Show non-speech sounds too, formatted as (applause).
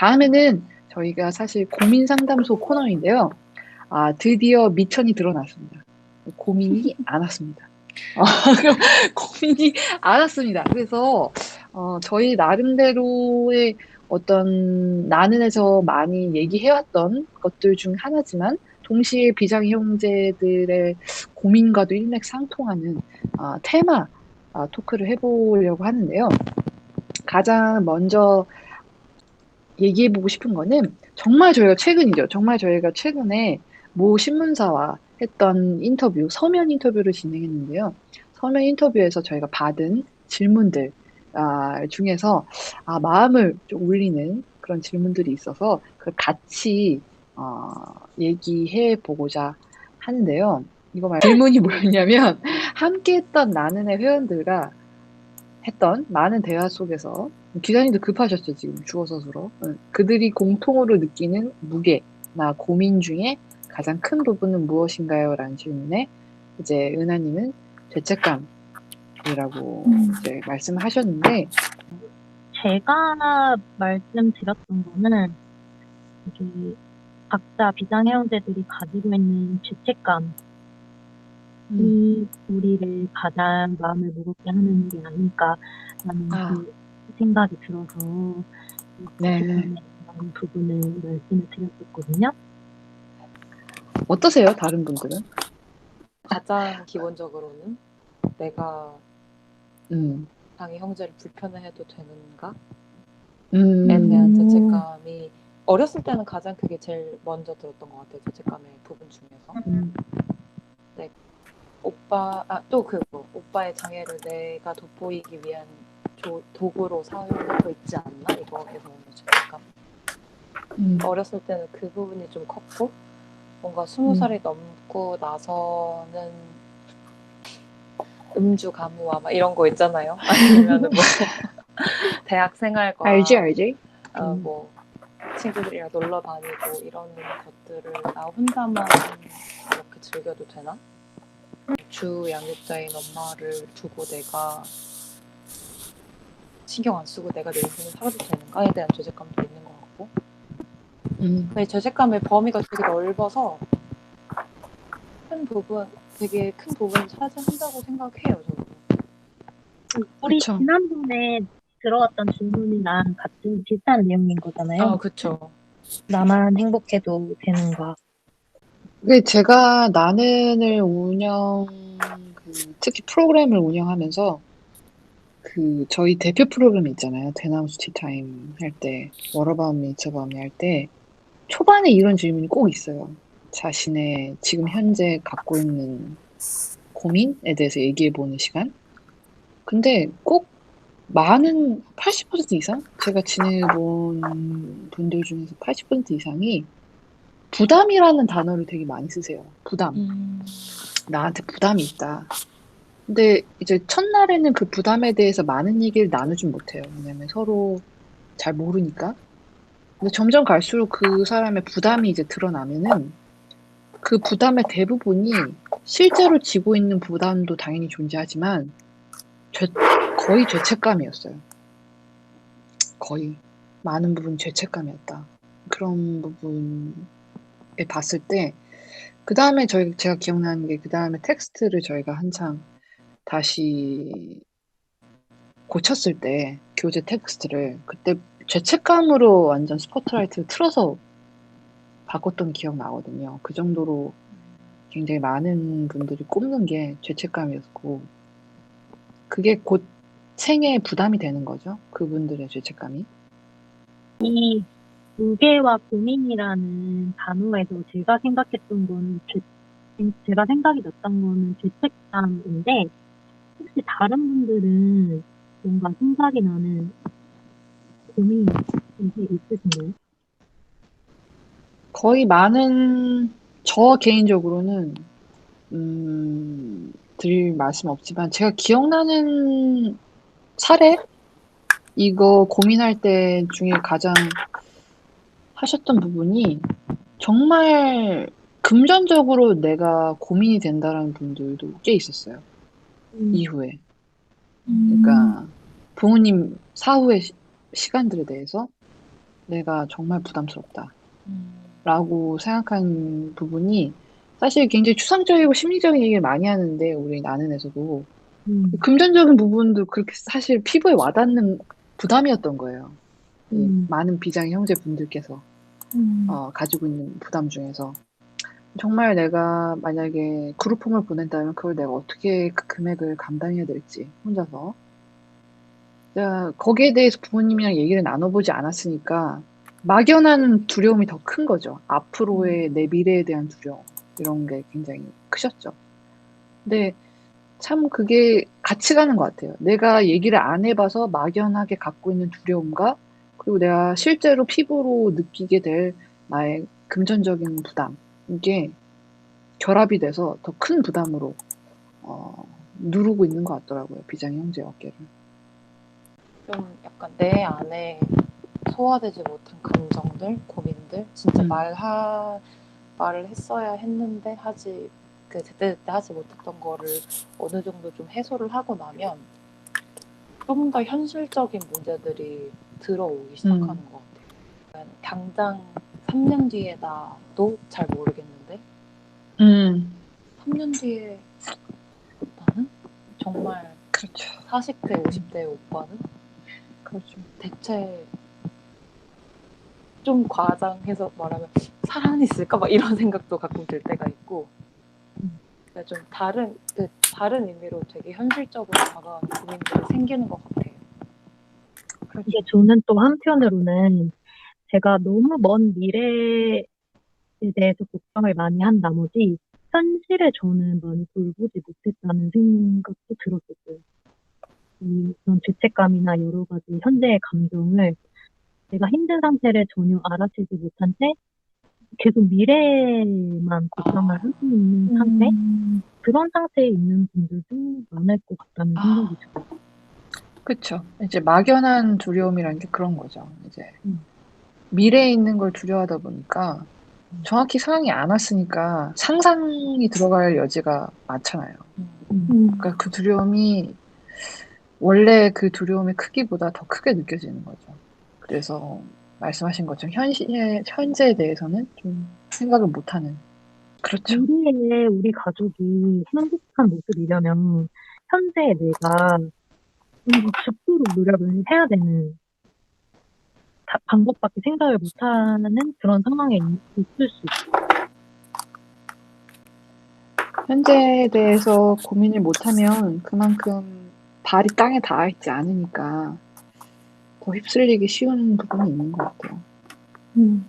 다음에는 저희가 사실 고민 상담소 코너인데요. 아, 드디어 미천이 드러났습니다. 고민이 (laughs) 안 왔습니다. 어, (laughs) 고민이 안 왔습니다. 그래서 어, 저희 나름대로의 어떤 나는에서 많이 얘기해왔던 것들 중 하나지만 동시에 비장 형제들의 고민과도 일맥상통하는 아, 테마 아, 토크를 해보려고 하는데요. 가장 먼저 얘기해보고 싶은 거는 정말 저희가 최근이죠. 정말 저희가 최근에 모 신문사와 했던 인터뷰, 서면 인터뷰를 진행했는데요. 서면 인터뷰에서 저희가 받은 질문들 아, 중에서 아, 마음을 좀 울리는 그런 질문들이 있어서 그걸 같이 어, 얘기해 보고자 하는데요. 이거 말 질문이 뭐였냐면 함께했던 나는의 회원들과 했던 많은 대화 속에서 기자님도 급하셨죠 지금 주어서서로 응. 그들이 공통으로 느끼는 무게나 고민 중에 가장 큰 부분은 무엇인가요? 라는 질문에 이제 은하님은 죄책감이라고 음. 이제 말씀하셨는데 제가 말씀드렸던 거는 이게 각자 비장애형제들이 가지고 있는 죄책감이 음. 우리를 가장 마음을 무겁게 하는 게 아닐까라는 아. 그 생각이 들어서 네. 그런 부분을 말씀을 드렸었거든요. 어떠세요? 다른 분들은? 가장 기본적으로는 내가 음. 당의 형제를 불편해해도 되는가? 음. 에 대한 죄책감이 어렸을 때는 가장 그게 제일 먼저 들었던 것 같아요. 죄책감의 부분 중에서. 음, 오빠, 아, 또 그거. 오빠의 장애를 내가 돋보이기 위한 조- 도구로 사용하고 있지 않나? 이거에서 오는 죄책감. 음. 어렸을 때는 그 부분이 좀 컸고, 뭔가 스무 음. 살이 넘고 나서는 음주 가무와 막 이런 거 있잖아요. (laughs) 아니면은 뭐 (laughs) 대학 생활과 알지 알지? 어, 음. 뭐 친구들이랑 놀러 다니고 이런 것들을 나 혼자만 이렇게 즐겨도 되나? 주 양육자인 엄마를 두고 내가 신경 안 쓰고 내가 내 인생을 살아도 되는가에 대한 죄책감도 있는 것 같고 음. 그 죄책감의 범위가 되게 넓어서 큰 부분 되게 큰 부분을 차지한다고 생각해요 저는 우리 그쵸. 지난번에 들어왔던 질문이랑 같은 비슷한 내용인 거잖아요. 아 그쵸 나만 행복해도 되는가. 그 제가 나는을 운영 그 특히 프로그램을 운영하면서 그 저희 대표 프로그램 있잖아요. 대나무 스 티타임 할 때, 워러바움미, 이처바움미 할때 초반에 이런 질문이 꼭 있어요. 자신의 지금 현재 갖고 있는 고민에 대해서 얘기해 보는 시간. 근데 꼭 많은 80% 이상 제가 지내본 분들 중에서 80% 이상이 부담이라는 단어를 되게 많이 쓰세요. 부담. 음. 나한테 부담이 있다. 근데 이제 첫날에는 그 부담에 대해서 많은 얘기를 나누진 못해요. 왜냐면 서로 잘 모르니까. 근데 점점 갈수록 그 사람의 부담이 이제 드러나면은 그 부담의 대부분이 실제로 지고 있는 부담도 당연히 존재하지만 죄- 거의 죄책감이었어요. 거의 많은 부분 죄책감이었다. 그런 부분에 봤을 때 그 다음에 저희 제가 기억나는 게 그 다음에 텍스트를 저희가 한창 다시 고쳤을 때 교재 텍스트를 그때 죄책감으로 완전 스포트라이트를 틀어서 바꿨던 기억 나거든요. 그 정도로 굉장히 많은 분들이 꼽는 게 죄책감이었고 그게 곧 생애의 부담이 되는 거죠. 그분들의 죄책감이. 이 무게와 고민이라는 단어에서 제가 생각했던 거는 죄, 제가 생각이 났던 거는 죄책감인데 혹시 다른 분들은 뭔가 생각이 나는 고민이 있으신가요? 거의 많은 저 개인적으로는 음, 드릴 말씀 없지만 제가 기억나는 사례 이거 고민할 때 중에 가장 하셨던 부분이 정말 금전적으로 내가 고민이 된다라는 분들도 꽤 있었어요. 음, 이후에. 그러니까 부모님 사후의 시- 시간들에 대해서 내가 정말 부담스럽다. 음. 라고 생각한 부분이 사실 굉장히 추상적이고 심리적인 얘기를 많이 하는데 우리 나는에서도 음. 금전적인 부분도 그렇게 사실 피부에 와닿는 부담이었던 거예요. 이 음. 많은 비장의 형제분들께서 음. 어, 가지고 있는 부담 중에서 정말 내가 만약에 그룹홈을 보낸다면 그걸 내가 어떻게 그 금액을 감당해야 될지 혼자서 내가 거기에 대해서 부모님이랑 얘기를 나눠보지 않았으니까 막연한 두려움이 더 큰 거죠. 앞으로의 내 미래에 대한 두려움 이런 게 굉장히 크셨죠. 근데 참 그게 같이 가는 것 같아요. 내가 얘기를 안 해봐서 막연하게 갖고 있는 두려움과 그리고 내가 실제로 피부로 느끼게 될 나의 금전적인 부담 이게 결합이 돼서 더 큰 부담으로 어, 누르고 있는 것 같더라고요. 비장 형제 어깨를. 좀 약간 내 안에 소화되지 못한 감정들, 고민들, 진짜 음. 말하 말을 했어야 했는데 하지 그 제때 제때 하지 못했던 거를 어느 정도 좀 해소를 하고 나면 좀 더 현실적인 문제들이 들어오기 시작하는 음. 것 같아요. 당장 3년 뒤에 나도 잘 모르겠는데 음, 3년 뒤에 나는 정말 그렇죠. 40대, 50대 오빠는 그렇죠. 대체 좀 과장해서 말하면 살아있을까 막 이런 생각도 가끔 들 때가 있고 그러니까 좀 다른 그 다른 의미로 되게 현실적으로 다가가는 고민들이 생기는 것 같아요. 이게 저는 또 한편으로는 제가 너무 먼 미래에 대해서 걱정을 많이 한 나머지 현실에 저는 많이 돌보지 못했다는 생각도 들었었어요. 이 그런 죄책감이나 여러 가지 현재의 감정을 내가 힘든 상태를 전혀 알아채지 못한 채 계속 미래만 걱정을 아. 하고 있는 상태? 음. 그런 상태에 있는 분들도 많을 것 같다는 아. 생각이 들어요. 그렇죠. 이제 막연한 두려움이라는 게 그런 거죠. 이제 음. 미래에 있는 걸 두려워하다 보니까 정확히 상황이 안 왔으니까 상상이 들어갈 여지가 많잖아요. 음. 음. 그러니까 그 두려움이 원래 그 두려움의 크기보다 더 크게 느껴지는 거죠. 그래서 말씀하신 것처럼 현실에, 현재에 대해서는 좀 생각을 못하는. 그렇죠. 미래에 우리 가족이 행복한 모습이려면 현재 내가 좀 죽도록 노력을 해야 되는 다- 방법밖에 생각을 못하는 그런 상황에 있- 있을 수 있어요. 현재에 대해서 고민을 못하면 그만큼 발이 땅에 닿아 있지 않으니까 더 휩쓸리기 쉬운 부분이 있는 것 같아요. 음.